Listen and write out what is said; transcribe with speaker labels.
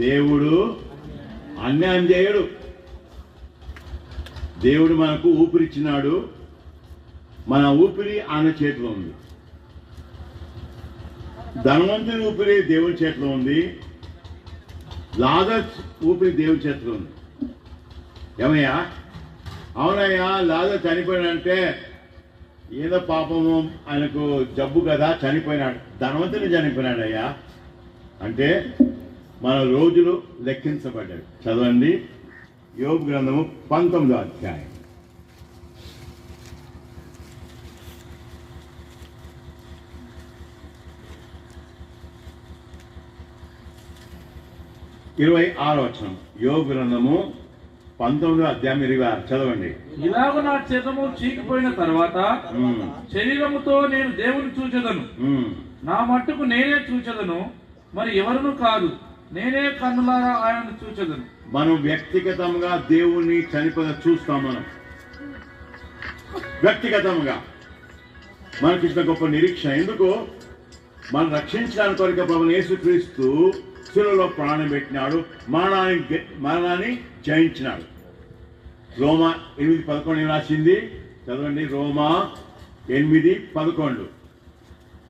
Speaker 1: దేవుడు అన్యాయం చేయడు. దేవుడు మనకు ఊపిరిచ్చినాడు. మన ఊపిరి ఆయన చేతిలో ఉంది. ధనవంతుని ఊపిరి దేవుని చేతిలో ఉంది. లాజర్ ఊపిరి దేవుని చేతిలో ఉంది. ఏమయ్యా? అవునయ్యా లాజర్ చనిపోయాడంటే ఏదో పాపము ఆయనకు జబ్బు కదా చనిపోయినాడు. ధనవంతుని చనిపోయినాడయ్యా. అంటే మన రోజులు లెక్కించబడ్డాడు చదవండి. యోగ గ్రంథము పంతొమ్మిదో అధ్యాయం. ఇరవై ఆరో వచనం. యోగ గ్రంథము పంతొమ్మిదో అధ్యాయం ఇరవై ఆరు. చదవండి.
Speaker 2: ఇలాగ నా చేతము చీకిపోయిన తర్వాత శరీరముతో నేను దేవుని చూచెదను. నా మట్టుకు నేనే చూచెదను. మరి ఎవరును కాదు? నేనే కన్నులారా ఆయనను చూచదను.
Speaker 1: మనం వ్యక్తిగతంగా దేవుణ్ణి చనిపోయిన చూస్తాం మనం. వ్యక్తిగతంగా. మనకిచ్చిన గొప్ప నిరీక్షణ. ఎందుకు? మనం రక్షించడానికి కొరకు ప్రభుని యేసుక్రీస్తు శిలలో ప్రాణం పెట్టినాడు మరణాన్ని మరణాన్ని జయించినాడు. రోమా ఎనిమిది పదకొండు రాసింది? చదవండి. రోమా ఎనిమిది పదకొండు.